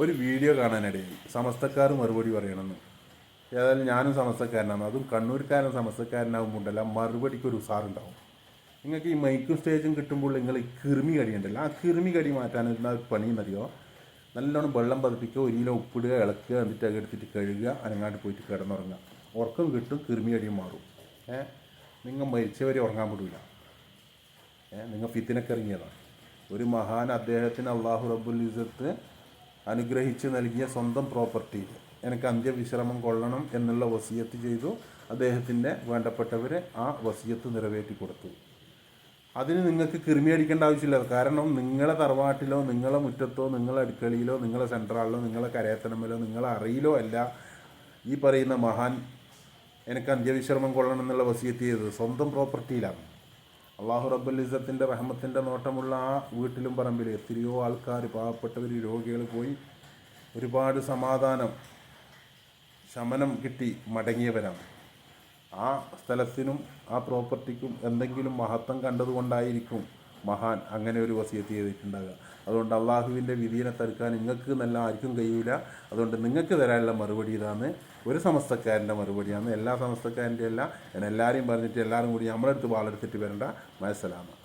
ഒരു വീഡിയോ കാണാനിടയായി സമസ്തക്കാർ മറുപടി പറയണമെന്ന്. ഏതായാലും ഞാനും സമസ്തക്കാരനാണ്. അതും കണ്ണൂർക്കാരൻ സമസ്തക്കാരനാകുമ്പോണ്ടല്ല മറുപടിക്ക് ഒരു ഉസാറുണ്ടാവും നിങ്ങൾക്ക് ഈ മൈക്കും സ്റ്റേജും കിട്ടുമ്പോൾ നിങ്ങൾ ഈ കിറുമി കടി ഉണ്ടല്ലോ ആ കിറുമി കടി എന്താ പണി എന്നറിയോ? നല്ലോണം വെള്ളം പതിപ്പിക്കുക ഒരിയിലും ഉപ്പിടുക ഇളക്കുക എന്നിട്ട് എടുത്തിട്ട് കഴുകുക അനങ്ങാണ്ട് പോയിട്ട് കിടന്നുറങ്ങുക. ഉറക്കം കിട്ടും കിർമി കടിയും മാറും. ഏഹ് നിങ്ങൾ മരിച്ചവരെ ഉറങ്ങാൻ വിടില്ല ഏഹ് നിങ്ങൾ ഫിത്തിനൊക്കെ ഇറങ്ങിയതാണ് ഒരു മഹാൻ അദ്ദേഹത്തിന് അള്ളാഹു റബ്ബുൽ ഇസത്ത് അനുഗ്രഹിച്ച് നൽകിയ സ്വന്തം പ്രോപ്പർട്ടിയിൽ. എനിക്ക് അന്ത്യവിശ്രമം കൊള്ളണം എന്നുള്ള വസിയത്ത് ചെയ്തു. അദ്ദേഹത്തിന്റെ വേണ്ടപ്പെട്ടവരെ ആ വസിയത്ത് നിറവേറ്റി കൊടുത്തു അതിന് നിങ്ങൾക്ക് കിറുമി അടിക്കേണ്ട ആവശ്യമില്ല. കാരണം നിങ്ങളെ തറവാട്ടിലോ നിങ്ങളെ മുറ്റത്തോ നിങ്ങളെ അടുക്കളയിലോ നിങ്ങളെ സെൻട്രാളിലോ നിങ്ങളെ കരയത്തനമിലോ നിങ്ങളെ അറിയിലോ അല്ല ഈ പറയുന്ന മഹാൻ എനിക്ക് അന്ത്യവിശ്രമം കൊള്ളണം എന്നുള്ള വസിയത്ത് ചെയ്തത് സ്വന്തം പ്രോപ്പർട്ടിയിലാണ്. അള്ളാഹു റബ്ബുൽ ഇസത്തിന്റെ റഹമത്തിന്റെ നോട്ടമുള്ള ആ വീട്ടിലും പറമ്പിൽ എത്രയോ ആൾക്കാർ പാവപ്പെട്ടവർ രോഗികൾ പോയി ഒരുപാട് സമാധാനം ശമനം കിട്ടി മടങ്ങിയവരാണ്. ആ സ്ഥലത്തിനും ആ പ്രോപ്പർട്ടിക്കും എന്തെങ്കിലും മഹത്വം കണ്ടതുകൊണ്ടായിരിക്കും മഹാൻ അങ്ങനെ ഒരു വസിയത്ത് ചെയ്തിട്ടുണ്ടാകുക അതുകൊണ്ട് അള്ളാഹുവിന്റെ വിധിയെ തടുക്കാൻ നിങ്ങൾക്ക് നല്ല ആർക്കും കഴിയില്ല അതുകൊണ്ട് നിങ്ങൾക്ക് തരാനുള്ള മറുപടി ഇതാണ്. ഒരു സമസ്തക്കാരന്റെ മറുപടിയാണ്. എല്ലാ സമസ്തക്കാരന്റെ അല്ല. ഞാൻ പറഞ്ഞിട്ട് എല്ലാവരും കൂടി നമ്മളെടുത്ത് വാളെടുത്തിട്ട് വരേണ്ട. മനസ്സിലാമ